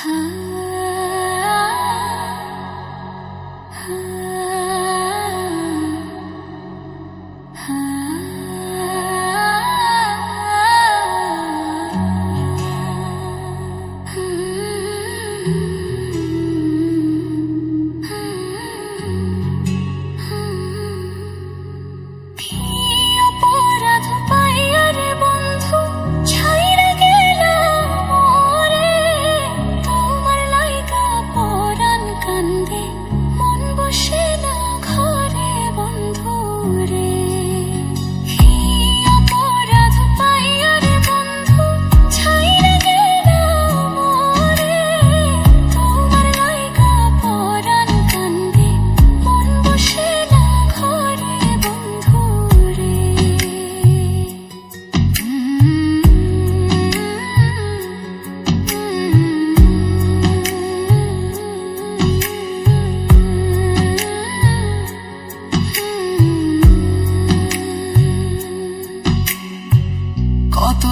Huh?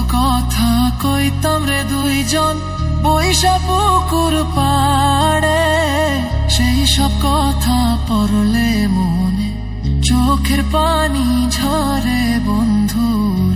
কথা কইতাম রে দুইজন। বৈশা পুকুর পাড়ে সেই সব কথা পড়লে মনে, চোখের পানি ঝরে বন্ধুর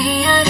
I,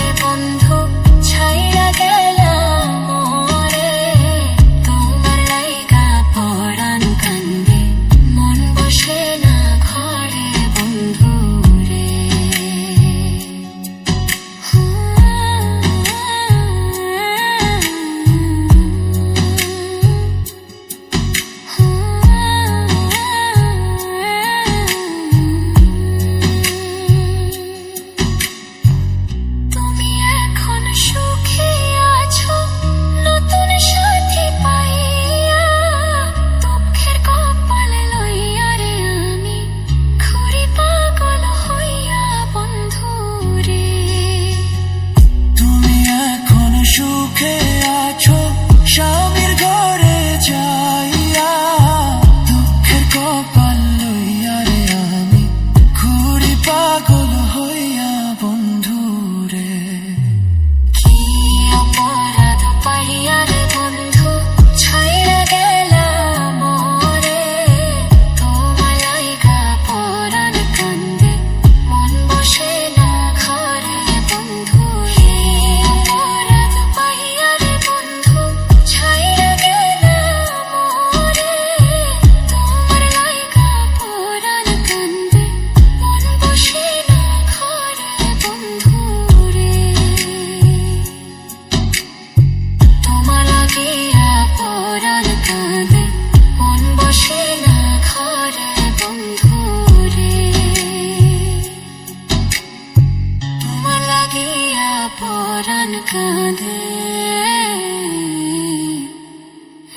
পরাণ কাঁদে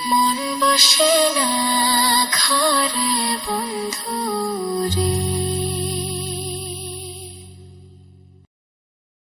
মন বসে না।